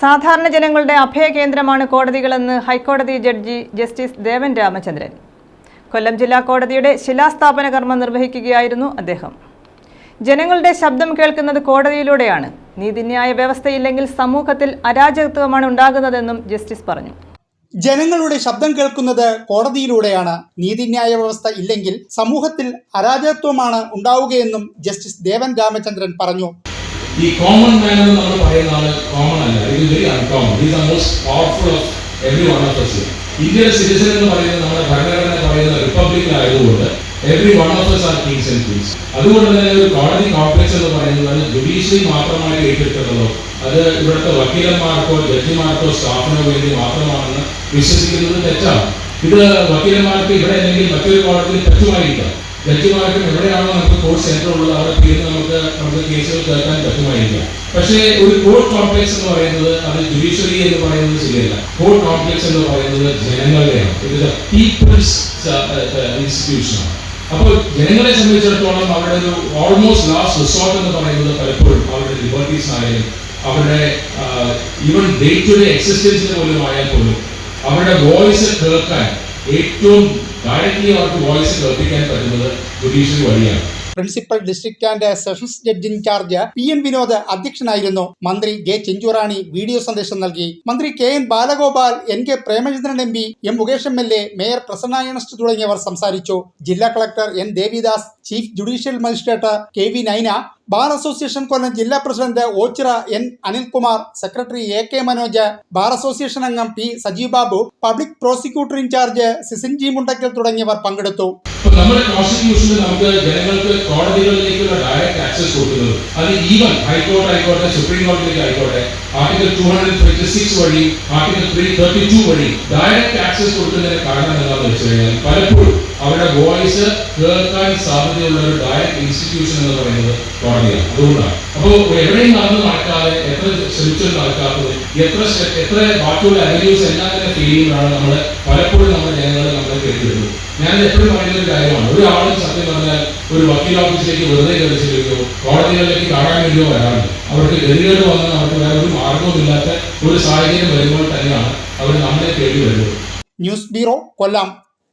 സാധാരണ ജനങ്ങളുടെ അഭയകേന്ദ്രമാണ് കോടതികളെന്ന് ഹൈക്കോടതി ജഡ്ജി ജസ്റ്റിസ് ദേവൻ രാമചന്ദ്രൻ. കൊല്ലം ജില്ലാ കോടതിയുടെ ശിലാസ്ഥാപന കർമ്മം നിർവഹിക്കുകയായിരുന്നു അദ്ദേഹം. ജനങ്ങളുടെ ശബ്ദം കേൾക്കുന്നത് കോടതിയിലൂടെയാണ്. നീതിന്യായ വ്യവസ്ഥയില്ലെങ്കിൽ സമൂഹത്തിൽ അരാജകത്വമാണ് ഉണ്ടാകുന്നതെന്നും ജസ്റ്റിസ് പറഞ്ഞു. ജനങ്ങളുടെ ശബ്ദം കേൾക്കുന്നത് കോടതിയിലൂടെയാണ്. നീതിന്യായ വ്യവസ്ഥ ഇല്ലെങ്കിൽ സമൂഹത്തിൽ അരാജകത്വമാണ് ഉണ്ടാവുകയെന്നും ജസ്റ്റിസ് ദേവൻ രാമചന്ദ്രൻ പറഞ്ഞു. ഈ കോമൺ മാൻ എന്ന് നമ്മൾ പറയുന്ന കോമൺ അല്ല. ഇത് very uncommon is the most powerful of every one of us ഇന്ത്യയുടെ സിറ്റിസൺ എന്ന് പറയുന്നത് നമ്മുടെ ഭരണഘടന പറയുന്ന റിപ്പബ്ലിക് ആയതുകൊണ്ട് every one of us are kings and queens അതുകൊണ്ട് തന്നെ ഒരു കോടതി കോംപ്ലക്സ് എന്ന് പറയുന്നത് ജുഡീഷ്യറി മാത്രമായി ഏറ്റെടുക്കുന്നതോ അത് ഇവിടുത്തെ വക്കീലന്മാർക്കോ ജഡ്ജിമാർക്കോ സ്റ്റാഫിനോ വേണ്ടി മാത്രമാണെന്ന് വിശ്വസിക്കുന്നത് തെറ്റാണ്. ഇത് വക്കീലന്മാർക്ക് ഇവിടെ അല്ലെങ്കിൽ മറ്റൊരു കോടതിയിൽ പറ്റുമായിരിക്കാം ജഡ്ജിമാർക്കും എവിടെയാണോ നമുക്ക് കോർട്ട് സെന്റർ ഉള്ളത് അവിടെ തീർന്ന് നമുക്ക് നമുക്ക് കേസുകൾ കേൾക്കാൻ പറ്റുമായിരിക്കാം പക്ഷേ ഒരു കോർട്ട് കോംപ്ലക്സ് എന്ന് പറയുന്നത് അത് ജുഡീഷ്യറി എന്ന് പറയുന്നത് ശരിയല്ല. കോർട്ട് കോംപ്ലക്സ് എന്ന് പറയുന്നത് ജനങ്ങളുടെയാണ്. ഇത് പീപ്പിൾസ് ഇൻസ്റ്റിറ്റ്യൂഷനാണ് അപ്പോൾ ജനങ്ങളെ സംബന്ധിച്ചിടത്തോളം അവരുടെ ഒരു ഓൾമോസ്റ്റ് ലാസ്റ്റ് റിസോർട്ട് എന്ന് പറയുന്നത് പലപ്പോഴും അവരുടെ ലിബർട്ടീസ് ആയാലും അവരുടെ ഈവൻ ഡേ ടു ഡേ എക്സിസ്റ്റൻസിന് പോലും ആയാൽ പോലും അവരുടെ വോയിസ് കേൾക്കാൻ ഏറ്റവും ഡയറക്റ്റ്ലി അവർക്ക് വോയിസ് കേൾപ്പിക്കാൻ പറ്റുന്നത് ജുഡീഷ്യറി വഴിയാണ് principal district and sessions judge incharge P N Vinod അധ്യക്ഷനായിരുന്നു. മന്ത്രി ജെ ചെഞ്ചുറാണി വീഡിയോ സന്ദേശം നൽകി. മന്ത്രി K N Balagopal N K Premachandran M P M Mukesh M L A mayor Prasanna Ernest തുടങ്ങിയവർ സംസാരിച്ചു. ജില്ലാ collector N Devidas chief judicial magistrate K V Naina bar association Kollam ജില്ലാ president Ochira N Anilkumar secretary A K Manoj bar association അംഗം P Sajeev Babu public prosecutor incharge Sisin G Mundakkal തുടങ്ങിയവർ പങ്കെടുത്തു. നമ്മുടെ കോൺസ്റ്റിറ്റ്യൂഷനിൽ നമുക്ക് ജനങ്ങൾക്ക് കോടതികളിലേക്കുള്ള direct access കൊടുക്കുന്നത്. അത് even ഹൈക്കോടതി ആയിക്കോട്ടെ സുപ്രീം കോടതിയിലേക്ക് ആയിക്കോട്ടെ article two hundred twenty six വഴി ആർട്ടിക്കൽ ത്രീ തേർട്ടി ടു വഴി ഡയറക്റ്റ് ആക്സസ് കൊടുക്കുന്നതിന് കാരണം എന്താണെന്ന് വെച്ച് കഴിഞ്ഞാൽ പലപ്പോഴും അവരുടെ വോയിസ് കേൾക്കാൻ സാധ്യതയുള്ള ഒരു ഡയറക്റ്റ് ഇൻസ്റ്റിറ്റ്യൂഷൻ എന്ന് പറയുന്നത് കോടതിയാണ്. അതുകൊണ്ടാണ്. അപ്പോൾ എവിടെയും നടന്ന് നടക്കാതെ എത്ര ശ്രമിച്ചു നടക്കാത്തത് എത്ര എത്ര ബാക്കിയുള്ള അവന്യൂസ് എല്ലാത്തിന്റെ ഫീലിംഗാണ് നമ്മൾ പലപ്പോഴും നമ്മുടെ ജനങ്ങൾ നമ്മളെ കേട്ടിരുന്നു ഞാൻ എപ്പോഴും പറയുന്ന ഒരു കാര്യമാണ്. ഒരാളും സത്യം പറഞ്ഞാൽ ഒരു വക്കീൽ ഓഫീസിലേക്ക് വെറുതെ ചെല്ലുകയോ കോടതികളിലേക്ക് കാണാൻ വേണ്ടിയോ വരാറില്ല. അവർക്ക് ഗതികേട് വന്നാൽ അവർക്ക് വേറെ ഒരു മാർഗവുമില്ലാത്ത ഒരു സാഹചര്യം വരുമ്പോൾ തന്നെയാണ് അവർ നമ്മളെ തേടി വരുന്നത് ന്യൂസ് ബ്യൂറോ കൊല്ലം.